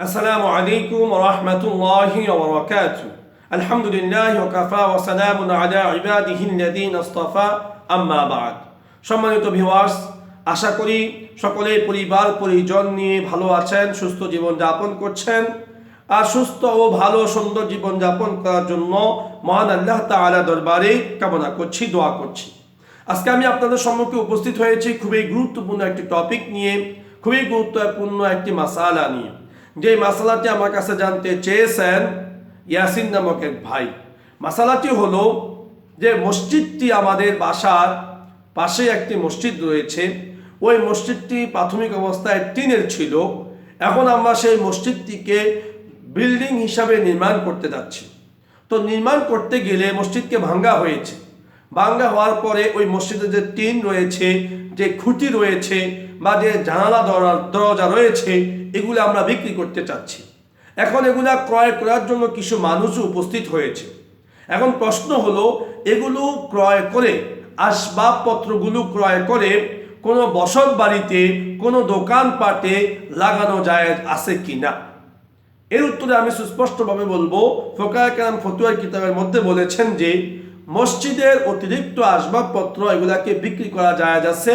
আসসালামু আলাইকুম রহমতুল্লাহি ওবরাকাতু আলহামদুলিল্লাহ ওকাফা ওসালামুন আলা ইবাদিহিল্লাযীন ইসতাফা আম্মা বাদ সম্মানিত ভিউয়ার্স আশা করি সকলে পরিবার, পরিজন নিয়ে ভালো আছেন, সুস্থ জীবন যাপন করছেন আর সুস্থ ও ভালো সুন্দর জীবন যাপন করার জন্য মহান আল্লাহ তাআলা দরবারে কামনা করছি, দোয়া করছি। আজকে আমি আপনাদের সম্মুখে উপস্থিত হয়েছি খুবই গুরুত্বপূর্ণ একটি টপিক নিয়ে, খুবই গুরুত্বপূর্ণ একটি মাসালা নিয়ে। যে মাসালাটি আমার কাছে জানতে চেয়েছেন ইয়াসিন নামক এক ভাই। মাসালাটি হলো যে মসজিদটি আমাদের বাসার পাশে একটি মসজিদ রয়েছে। ওই মসজিদটি প্রাথমিক অবস্থায় টিনের ছিল। এখন আমরা সেই মসজিদটিকে বিল্ডিং হিসাবে নির্মাণ করতে যাচ্ছি। তো নির্মাণ করতে গেলে মসজিদকে ভাঙ্গা হয়েছে। ভাঙ্গা হওয়ার পরে ওই মসজিদে যে টিন রয়েছে, যে খুঁটি রয়েছে বা যে জানালা দরজা রয়েছে, এগুলো আমরা বিক্রি করতে চাচ্ছি। এখন এগুলা ক্রয় করার জন্য কিছু মানুষও উপস্থিত হয়েছে। এখন প্রশ্ন হলো, এগুলো ক্রয় করে, আসবাবপত্রগুলো ক্রয় করে কোনো বসত বাড়িতে, কোনো দোকানপাটে লাগানো যায়, আছে কি না এর উত্তরে আমি সুস্পষ্টভাবে বলব ফোকায় কালাম ফতুয়ার কিতাবের মধ্যে বলেছেন যে মসজিদের অতিরিক্ত আসবাবপত্র, এগুলাকে বিক্রি করা যায় আছে,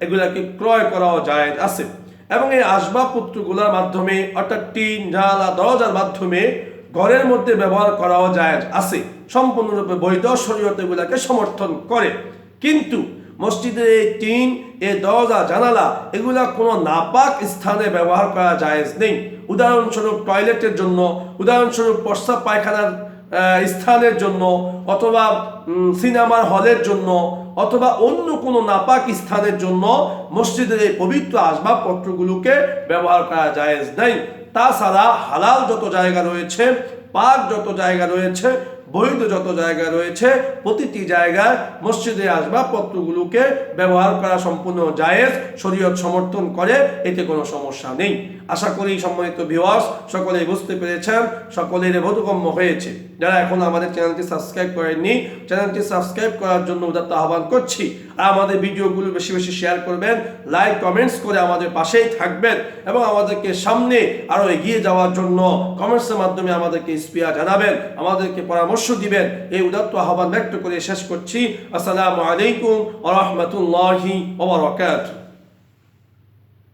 এগুলাকে ক্রয় করাও যায় আছে। এবং এই আসবাবপত্রগুলোর মাধ্যমে, অর্থাৎ টিন জানালা দরজার মাধ্যমে ঘরের মধ্যে ব্যবহার করাও যায় আছে। সম্পূর্ণরূপে বৈধ শরীয়ত এগুলাকে সমর্থন করে। কিন্তু মসজিদের এই টিন এ দরজা, জানালা, এগুলা কোনো নাপাক স্থানে ব্যবহার করা জায়েজ নেই। উদাহরণস্বরূপ টয়লেটের জন্য, উদাহরণস্বরূপ প্রস্রাব পায়খানার স্থানের জন্য অথবা সিনেমার হলের জন্য অথবা অন্য কোনো নাপাক স্থানের জন্য মসজিদের এই পবিত্র আসবাবপত্রগুলোকে ব্যবহার করা যায় নাই। তাছাড়া হালাল যত জায়গা রয়েছে পাক যত জায়গা রয়েছে, বৈধ যত জায়গা রয়েছে, প্রতিটি জায়গায় মসজিদে আসবাবপত্রগুলোকে ব্যবহার করা সম্পূর্ণ জায়েজ, শরীয়ত সমর্থন করে, এতে কোনো সমস্যা নেই। আশা করি সম্মানিত ভিওয়ার্স সকলেই বুঝতে পেরেছেন, সকলের বোধগম্য হয়েছে। যারা এখন আমাদের চ্যানেলটি সাবস্ক্রাইব করেননি, চ্যানেলটি সাবস্ক্রাইব করার জন্য উদাত্ত আহ্বান করছি। আর আমাদের ভিডিওগুলো বেশি বেশি শেয়ার করবেন লাইক কমেন্টস করে আমাদের পাশেই থাকবেন এবং আমাদেরকে সামনে আরও এগিয়ে যাওয়ার জন্য কমেন্টসের মাধ্যমে আমাদেরকে স্পিয়া জানাবেন, আমাদেরকে পরামর্শ দিবেন। এই উদাত্ত আহ্বান ব্যক্ত করে শেষ করছি। আসসালামু আলাইকুম আ রহমতুল্লাহি ওয়া বারাকাতুহু।